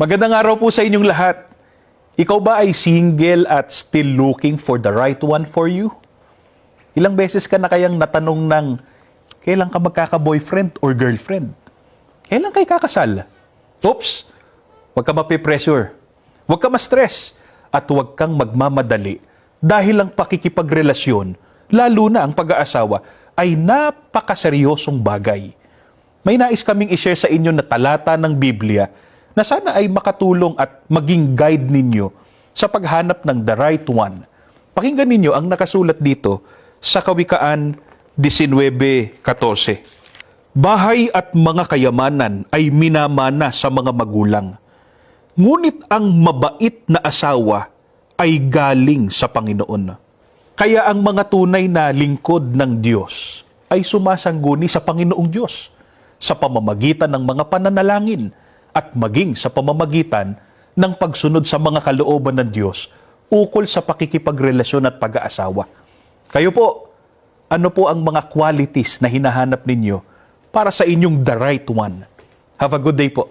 Magandang araw po sa inyong lahat. Ikaw ba ay single at still looking for the right one for you? Ilang beses ka na kayang natanong ng kailan ka magkaka-boyfriend or girlfriend? Kailan kayo kakasal? Oops! Huwag ka mapipressure. Huwag ka ma-stress. At huwag kang magmamadali dahil ang pakikipagrelasyon, lalo na ang pag-aasawa, ay napakaseryosong bagay. May nais kaming ishare sa inyo na talata ng Biblia na sana ay makatulong at maging guide ninyo sa paghanap ng the right one. Pakinggan ninyo ang nakasulat dito sa Kawikaan 19.14. Bahay at mga kayamanan ay minamana sa mga magulang. Ngunit ang mabait na asawa ay galing sa Panginoon. Kaya ang mga tunay na lingkod ng Diyos ay sumasangguni sa Panginoong Diyos sa pamamagitan ng mga pananalangin at maging sa pamamagitan ng pagsunod sa mga kalooban ng Diyos ukol sa pakikipagrelasyon at pag-aasawa. Kayo po, ano po ang mga qualities na hinahanap ninyo para sa inyong the right one? Have a good day po.